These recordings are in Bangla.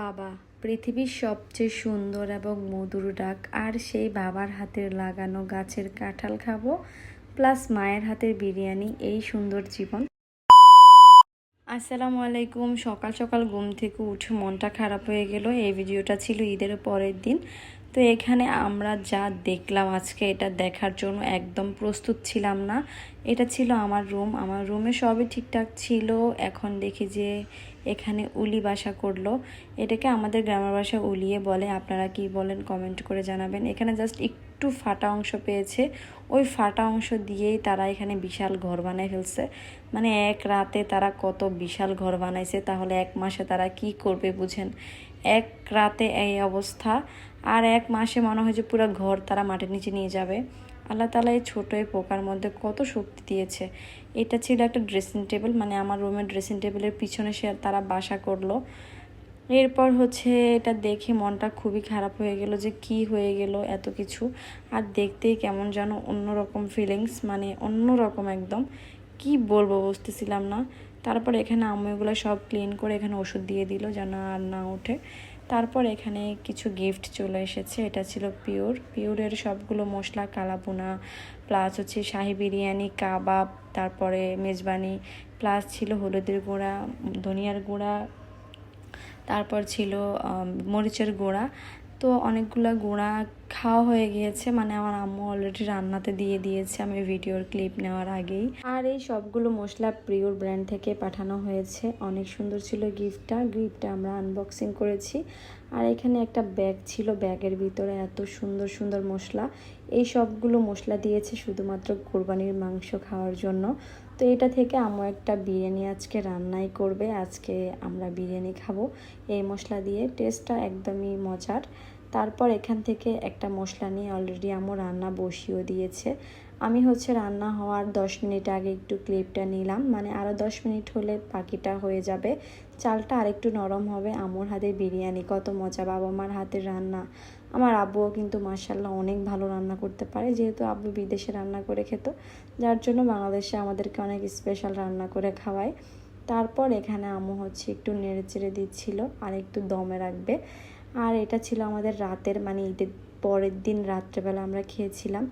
বাবা, পৃথিবীর সবচেয়ে সুন্দর এবং মধুর ডাক। আর সেই বাবার হাতের লাগানো গাছের কাঁঠাল খাব, প্লাস মায়ের হাতের বিরিয়ানি, এই সুন্দর জীবন। আসসালামু আলাইকুম। সকাল সকাল ঘুম থেকে উঠে মনটা খারাপ হয়ে গেল। এই ভিডিওটা ছিল ঈদের পরের দিন। তো এখানে আমরা যা দেখলাম আজকে এটা দেখার জন্য একদম প্রস্তুত ছিলাম না। এটা ছিল আমার রুম। আমার রুমে সবই ঠিকঠাক ছিল। এখন দেখি যে এখানে উলি বাসা করল। এটাকে আমাদের গ্রামের বাসা উলিয়ে বলে। আপনারা কি বলেন কমেন্ট করে জানাবেন। এখানে জাস্ট একটু ফাটা অংশ পেয়েছে। ওই ফাটা অংশ দিয়েই তারা এখানে বিশাল ঘর বানায় ফেলছে। মানে এক রাতে তারা কত বিশাল ঘর বানাইছে। তাহলে এক মাসে তারা কি করবে বুঝেন? এক রাতে এই অবস্থা। আর এক মাসে মনে হয় যে পুরো ঘর তারা মাটির নিচে নিয়ে যাবে। আল্লাহ তালা এই ছোটো এই পোকার মধ্যে কত শক্তি দিয়েছে। এটা ছিল একটা ড্রেসিং টেবিল মানে আমার রুমের ড্রেসিং টেবিলের পিছনে সে তারা বাসা করল। এরপর হচ্ছে এটা দেখে মনটা খুবই খারাপ হয়ে গেল যে কি হয়ে গেল এত কিছু। আর দেখতেই কেমন যেন অন্যরকম ফিলিংস মানে অন্যরকম একদম। কি বলব বুঝতেছিলাম না। তারপর এখানে আম্মু এগুলো সব ক্লিন করে এখানে ওষুধ দিয়ে দিল যেন আর না ওঠে। তারপর এখানে কিছু গিফট চলে এসেছে, এটা ছিল পিওর পিওরের সবগুলো মশলা কালাপুনা প্লাস হচ্ছে শাহি বিরিয়ানি, কাবাব, তারপরে মেজবানি প্লাস ছিল হলুদের গুঁড়া, ধনিয়ার গুঁড়া, তারপর ছিল মরিচের গুঁড়া। তো অনেকগুলো গুঁড়া খাওয়া হয়ে গিয়েছে মানে আমার আম্মু অলরেডি রান্নাতে দিয়ে দিয়েছে, আমি ভিডিওর ক্লিপ নেওয়ার আগেই। আর এই সবগুলো মশলা প্রিয়র ব্র্যান্ড থেকে পাঠানো হয়েছে, অনেক সুন্দর ছিল গিফটটা গিফটটা আমরা আনবক্সিং করেছি। আর এখানে একটা ব্যাগ ছিল ব্যাগের ভিতরে এত সুন্দর সুন্দর মশলা। এই সবগুলো মশলা দিয়েছে শুধুমাত্র কোরবানির মাংস খাওয়ার জন্য। তো এটা থেকে আম্মু একটা বিরিয়ানি আজকে রান্নাই করবে, আজকে আমরা বিরিয়ানি খাব। এই মশলা দিয়ে টেস্টটা একদমই মজার। তারপর এখান থেকে একটা মশলা নিয়ে অলরেডি আমার রান্না বসিয়েও দিয়েছে। আমি হচ্ছে রান্না হওয়ার দশ মিনিট আগে একটু ক্লিপটা নিলাম মানে আরও দশ মিনিট হলে পাখিটা হয়ে যাবে। চালটা আরেকটু নরম হবে, আমুর হাতে বিরিয়ানি, কত মজা, বাবা মার হাতের রান্না। আমার আব্বুও কিন্তু মার্শাল্লাহ অনেক ভালো রান্না করতে পারে, যেহেতু আব্বু বিদেশে রান্না করে খেত, যার জন্য বাংলাদেশে আমাদেরকে অনেক স্পেশাল রান্না করে খাওয়ায়। তারপর এখানে আম্মু হচ্ছে একটু নেড়ে চেড়ে দিচ্ছিল, আর একটু দমে রাখবে। আর এটা ছিল আমাদের রাতের মানে ঈদের পরের দিন রাত্রেবেলা আমরা খেয়েছিলাম।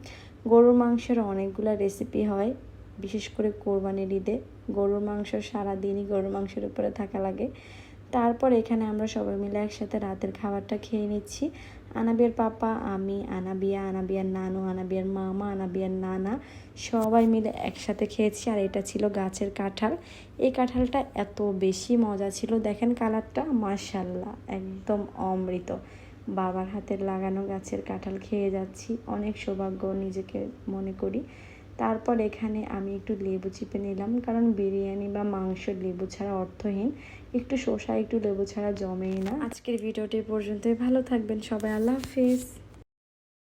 গরুর মাংসের অনেকগুলো রেসিপি হয়, বিশেষ করে কোরবানির ঈদে। গরুর মাংস সারাদিনই গরুর মাংসের উপরে থাকা লাগে। তারপর এখানে আমরা সবাই মিলে একসাথে রাতের খাবারটা খেয়ে নিচ্ছি। আনাবিয়ার পাপা, আমি, আনাবিয়া, আনাবিয়ার নানু, আনাবিয়ার মামা, আনাবিয়ার নানা সবাই মিলে একসাথে খেয়েছি। আর এটা ছিল গাছের কাঁঠাল। এই কাঁঠালটা এত বেশি মজা ছিল। দেখেন কালারটা মার্শাল্লাহ একদম অমৃত। বাবার হাতের লাগানো গাছের কাঁঠাল খেয়ে যাচ্ছি। অনেক সৌভাগ্য নিজেকে মনে করি। তারপর এখানে আমি একটু লেবু চিপে নিলাম, কারণ বিরিয়ানি বা মাংস লেবু ছাড়া অর্থহীন। একটু শসা, একটু লেবু ছাড়া জমেই না। আজকের ভিডিওটি পর্যন্তই। ভালো থাকবেন সবাই। আল্লাহ হাফিজ।